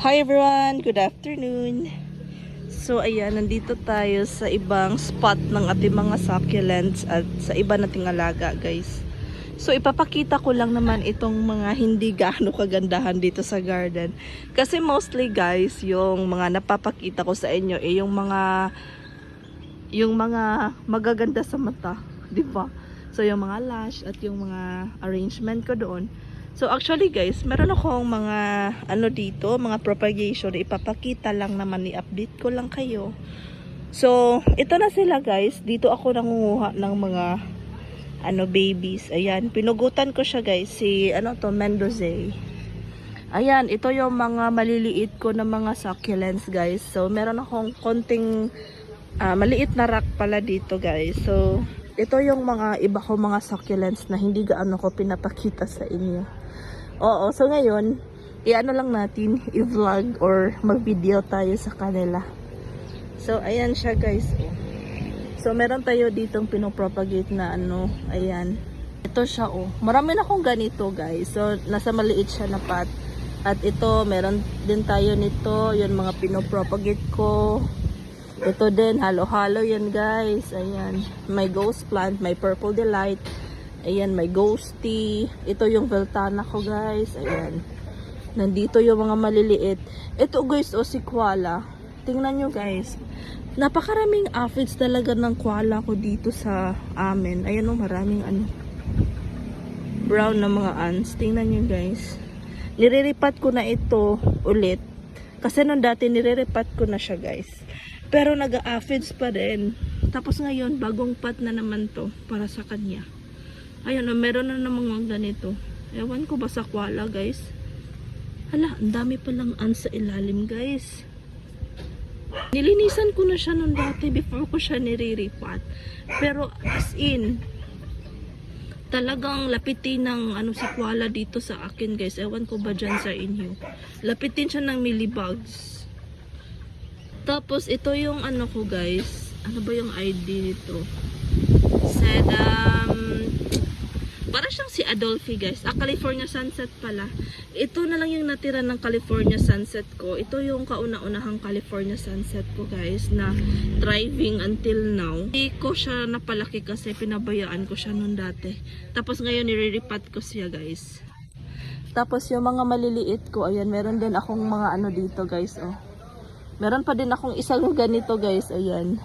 Hi everyone! Good afternoon! So ayan, nandito tayo sa ibang spot ng ating mga succulents at sa iba nating alaga guys. So ipapakita ko lang naman itong mga hindi gaano kagandahan dito sa garden. Kasi mostly guys, yung mga napapakita ko sa inyo eh yung mga yung mga magaganda sa mata, 'di ba? So yung mga lash at yung mga arrangement ko doon. So actually guys, meron akong mga ano dito, mga propagation ipapakita lang naman i-update ko lang kayo. So, ito na sila guys. Dito ako nangunguha ng mga ano babies. Ayan, pinugutan ko siya guys si ano to Mendoza. Ayan, ito yung mga maliliit ko na mga succulents guys. So, meron akong konting ah, maliit na rack pala dito guys. So, ito yung mga iba ko mga succulents na hindi gaano ko pinapakita sa inyo. Oo, so ngayon, i-ano lang natin, i-vlog or mag-video tayo sa kanila. So, ayan siya guys. So, meron tayo ditong pinopropagate na ano, ayan. Ito siya oh. Marami na akong ganito guys. So, nasa maliit siya na pot. At ito, meron din tayo nito, yun mga pinopropagate ko. Ito din, halo-halo yan guys. Ayan. May ghost plant, may purple delight. Ayan, may ghosty. Ito yung veltana ko guys. Ayan. Nandito yung mga maliliit. Ito guys, o si koala. Tingnan nyo guys. Napakaraming aphids talaga ng koala ko dito sa amin. Ayan o, maraming ano. Brown na mga ants. Tingnan nyo guys. Niriripat ko na ito ulit. Kasi nung dati niriripat ko na siya guys. Pero nag-aphids pa rin. Tapos ngayon, bagong pat na naman to para sa kanya. Ayun, oh, meron na namang ganito. Ewan ko ba sa koala, guys. Hala, ang dami palang ants sa ilalim, guys. Nilinisan ko na siya nung dati before ko siya niriripat. Pero as in, talagang lapitin ng ano si koala dito sa akin, guys. Ewan ko ba dyan sa inyo. Lapitin siya ng millibugs. Tapos, ito yung ano ko, guys. Ano ba yung ID nito? Um, para siyang si Adolphe guys. Ah, California Sunset pala. Ito na lang yung natira ng California Sunset ko. Ito yung kauna-unahang California Sunset ko guys na thriving until now. Hindi ko siya napalaki kasi pinabayaan ko siya noon dati. Tapos ngayon niriripat ko siya guys. Tapos yung mga maliliit ko, ayan, meron din akong mga ano dito guys, oh. Meron pa din akong isang ganito guys, ayan.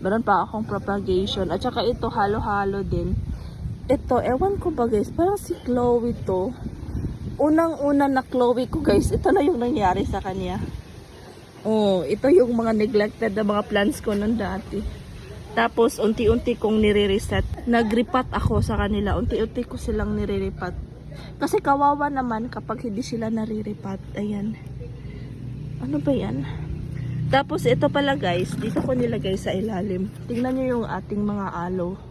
Meron pa akong propagation. At saka ito, halo-halo din ito, ewan ko ba guys, parang si Chloe to. Unang-una na Chloe ko guys, ito na yung nangyari sa kanya. Oh, ito yung mga neglected na mga plants ko nung dati. Tapos, unti-unti kong nire-reset. Nagripat ako sa kanila. Unti-unti ko silang nire-repat. Kasi kawawa naman kapag hindi sila nariripat. Ayan. Ano ba yan? Tapos, ito pala guys, dito ko nilagay sa ilalim. Tingnan nyo yung ating mga aloe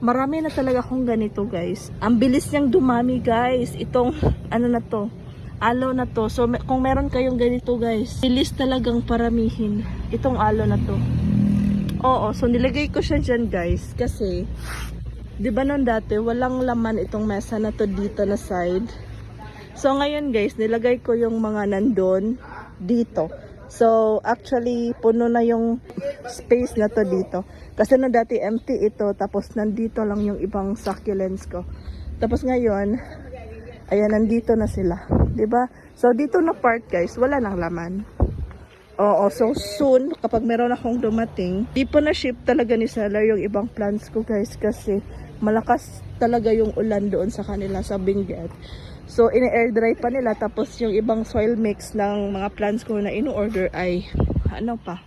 marami na talaga akong ganito guys. Ang bilis niyang dumami guys. Itong ano na to alo na to. So kung meron kayong ganito guys bilis talagang paramihin itong alo na to. Oo so nilagay ko siya dyan guys kasi di ba nung dati walang laman itong mesa na to dito na side. So ngayon guys nilagay ko yung mga nandun dito So, actually, puno na yung space na to dito. Kasi na dati empty ito, tapos nandito lang yung ibang succulents ko. Tapos ngayon, ayan, nandito na sila. ba? So, dito na part, guys, wala nang laman. Oo, so soon, kapag meron akong dumating, di pa na ship talaga ni seller yung ibang plants ko, guys, kasi malakas talaga yung ulan doon sa kanila sa Benguet. So, ini-air dry pa nila. Tapos, yung ibang soil mix ng mga plants ko na in-order ay, ano pa,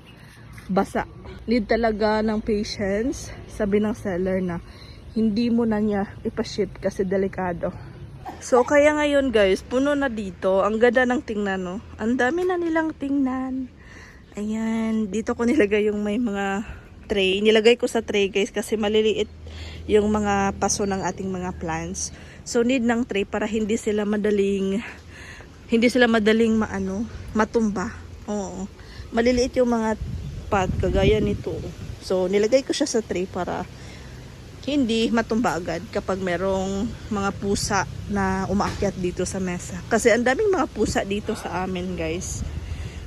basa. Need talaga ng patience, sabi ng seller na hindi mo na niya ipaship kasi delikado. So, kaya ngayon guys, puno na dito. Ang ganda ng tingnan, no? Ang dami na nilang tingnan. Ayan, dito ko nilagay yung may mga tray. Nilagay ko sa tray guys kasi maliliit yung mga paso ng ating mga plants. So need ng tray para hindi sila madaling hindi sila madaling maano, matumba. Oo. Maliliit yung mga pot kagaya nito. So nilagay ko siya sa tray para hindi matumba agad kapag merong mga pusa na umaakyat dito sa mesa. Kasi ang daming mga pusa dito sa amin, guys.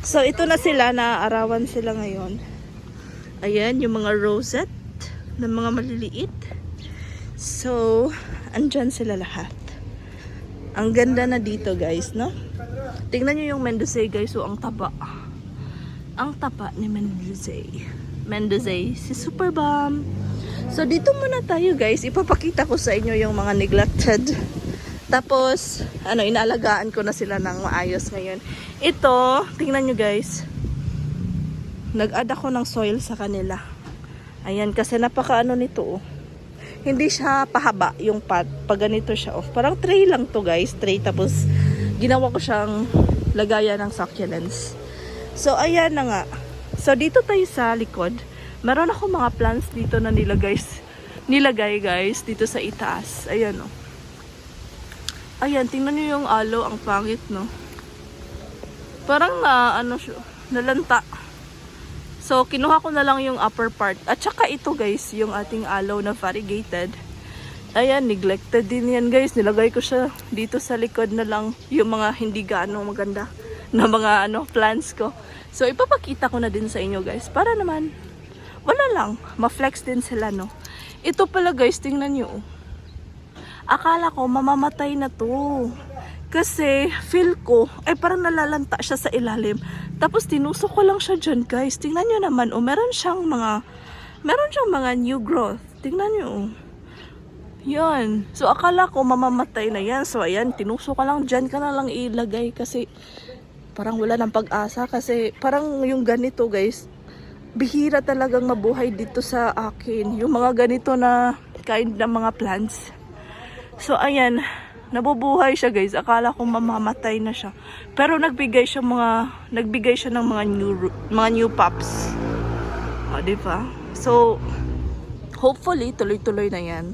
So, ito na sila, naaarawan sila ngayon. Ayan, yung mga rosette ng mga maliliit. So, andyan sila lahat. Ang ganda na dito, guys, no? Tingnan nyo yung Mendoza, guys. So, ang taba. Ang taba ni Mendoza. Mendoza, si Superbomb. So, dito muna tayo, guys. Ipapakita ko sa inyo yung mga neglected. Tapos, ano, inaalagaan ko na sila ng maayos ngayon. Ito, tingnan nyo, guys. Nag-add ako ng soil sa kanila. Ayan, kasi napaka ano nito, oh. Hindi siya pahaba yung pot. Pag ganito siya, oh. Parang tray lang to, guys. Tray, tapos ginawa ko siyang lagayan ng succulents. So, ayan na nga. So, dito tayo sa likod. Meron ako mga plants dito na nilagay, nilagay guys, dito sa itaas. Ayan, oh. Ayan, tingnan nyo yung alo, ang pangit, no? Parang na, ano siya, nalanta. So, kinuha ko na lang yung upper part. At saka ito, guys, yung ating aloe na variegated. Ayan, neglected din yan, guys. Nilagay ko siya dito sa likod na lang yung mga hindi gaano maganda na mga ano, plants ko. So, ipapakita ko na din sa inyo, guys. Para naman, wala lang. Ma-flex din sila, no? Ito pala, guys, tingnan nyo. oh. Akala ko, mamamatay na to. Kasi, feel ko, ay parang nalalanta siya sa ilalim. Tapos, tinusok ko lang siya dyan, guys. Tingnan nyo naman, oh, meron siyang mga, meron siyang mga new growth. Tingnan nyo, oh. Yan. So, akala ko mamamatay na yan. So, ayan, tinusok ka lang dyan ka na lang ilagay kasi parang wala ng pag-asa kasi parang yung ganito, guys, bihira talagang mabuhay dito sa akin. Yung mga ganito na kind ng mga plants. So, ayan, nabubuhay siya guys. Akala ko mamamatay na siya. Pero nagbigay siya mga, nagbigay siya ng mga new, mga new pops. O, di ba? So, hopefully, tuloy-tuloy na yan.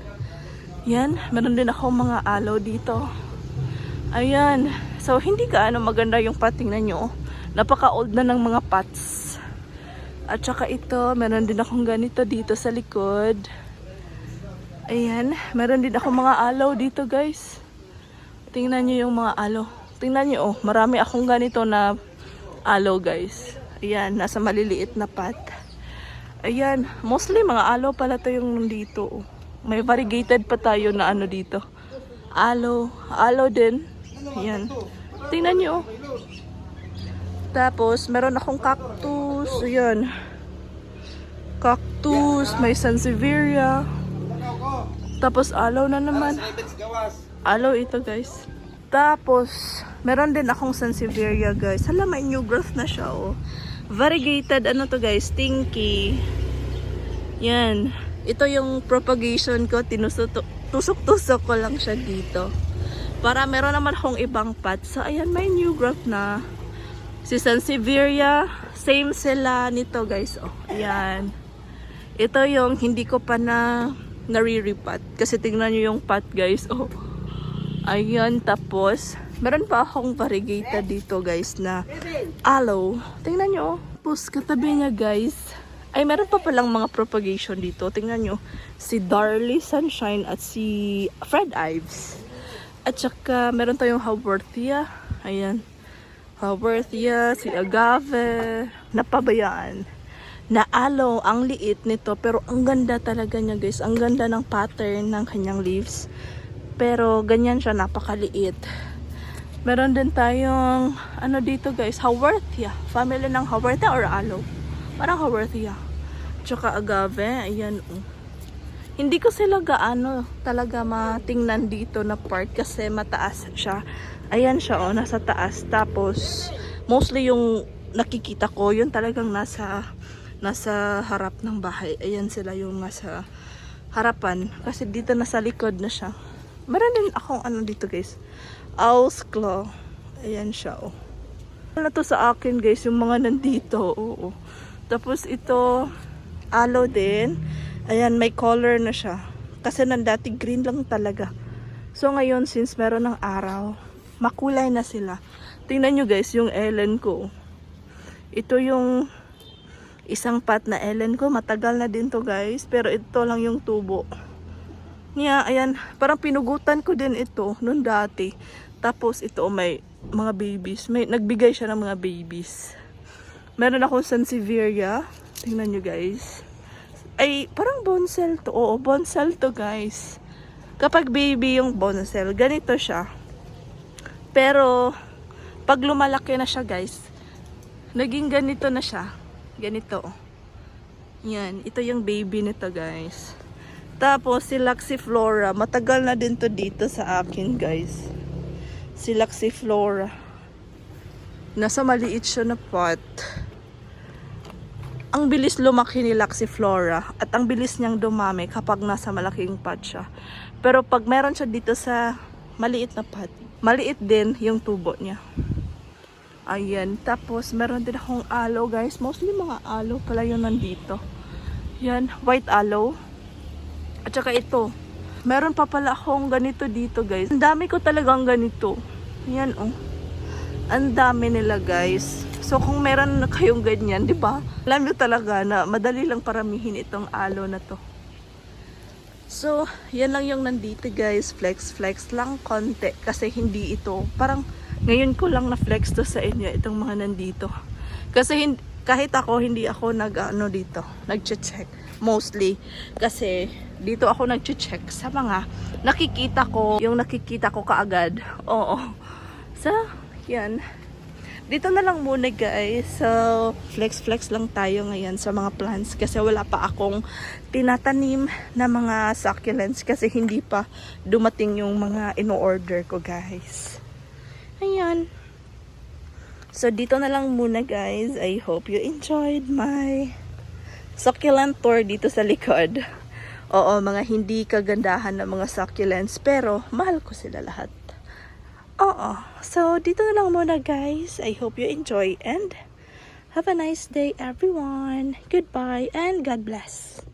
Yan, meron din ako mga aloe dito. Ayan. So, hindi gaano maganda yung pot. Tingnan nyo. Napaka-old na ng mga pots. At saka ito, meron din akong ganito dito sa likod. Ayan, meron din ako mga aloe dito guys. Tingnan nyo yung mga aloe. Tingnan nyo oh, marami akong ganito na aloe guys. Ayan, nasa maliliit na pot. Ayan, mostly mga aloe pala to yung nandito. oh. May variegated pa tayo na ano dito. Aloe, aloe din. Ayan. Tingnan nyo oh. Tapos, meron akong cactus. Ayan. Cactus, may sansevieria. Tapos, aloe na naman. Aloe ito, guys. Tapos, meron din akong sansevieria, guys. Hala, may new growth na siya, oh. Variegated, ano to, guys? Stinky. Yan. Ito yung propagation ko. Tinusok- Tusok-tusok ko lang siya dito. Para meron naman akong ibang pot. So, ayan, may new growth na. Si Sansevieria, same sila nito guys. Oh, ayan. Ito yung hindi ko pa na nare-repot. Kasi tingnan nyo yung pot guys. Oh. Ayan, tapos, meron pa akong variegated dito guys na aloe. Tingnan nyo. oh. Tapos, katabi niya guys, ay meron pa palang mga propagation dito. Tingnan nyo, si Darly Sunshine at si Fred Ives. At saka, meron tayong Haworthia. Ayan. Haworthia, si Agave, napabayaan. Na aloe, ang liit nito, pero ang ganda talaga niya guys. Ang ganda ng pattern ng kanyang leaves. Pero ganyan siya, napakaliit. Meron din tayong, ano dito guys, Haworthia. Family ng Haworthia or aloe? Parang Haworthia. Tsaka agave, ayan oh. Hindi ko sila gaano talaga matingnan dito na part kasi mataas siya. Ayan siya oh, nasa taas. Tapos, mostly yung nakikita ko, yun talagang nasa nasa harap ng bahay. Ayan sila yung nasa harapan. Kasi dito nasa likod na siya. Meron din akong ano dito guys. Owl's claw. Ayan siya oh. Wala to sa akin guys, yung mga nandito. Oo. Tapos ito, aloe din. Ayan, may color na siya. Kasi nandati green lang talaga. So ngayon, since meron ng araw, makulay na sila. Tingnan nyo guys, yung Ellen ko. Ito yung isang pot na Ellen ko. Matagal na din to guys. Pero ito lang yung tubo. Niya, ayan, parang pinugutan ko din ito noon dati. Tapos ito may mga babies. May nagbigay siya ng mga babies. Meron akong Sansevieria. Tingnan nyo guys. Ay, parang bonsel to. Oo, bonsel to guys. Kapag baby yung bonsel, ganito siya. Pero, pag lumalaki na siya guys, naging ganito na siya. Ganito. Yan, ito yung baby nito guys. Tapos si Laxiflora, matagal na din to dito sa akin guys. Si Laxiflora. Nasa maliit siya na pot. Ang bilis lumaki ni Laxiflora at ang bilis niyang dumami kapag nasa malaking pot siya. Pero pag meron siya dito sa maliit na pot, maliit din yung tubo niya. Ayan. Tapos, meron din akong aloe, guys. Mostly mga aloe pala yun nandito. Yan. White aloe. At saka ito. Meron pa pala akong ganito dito, guys. Ang dami ko talagang ganito. Yan, oh. Ang dami nila, guys. So, kung meron na kayong ganyan, di ba? Alam nyo talaga na madali lang paramihin itong aloe na to. So, yan lang yung nandito guys. Flex, flex lang konti. Kasi hindi ito. Parang ngayon ko lang na-flex to sa inyo. Itong mga nandito. Kasi hin- kahit ako, hindi ako nag, ano dito, nag-check. Mostly. Kasi dito ako nag-check sa mga nakikita ko. Yung nakikita ko kaagad. Oo. So, yan. Dito na lang muna guys. So, flex-flex lang tayo ngayon sa mga plants kasi wala pa akong tinatanim na mga succulents kasi hindi pa dumating yung mga ino-order ko guys. Ayan. So, dito na lang muna guys. I hope you enjoyed my succulent tour dito sa likod. Oo, mga hindi kagandahan na mga succulents pero mahal ko sila lahat. Oo. So, dito na lang muna guys. I hope you enjoy and have a nice day everyone. Goodbye and God bless.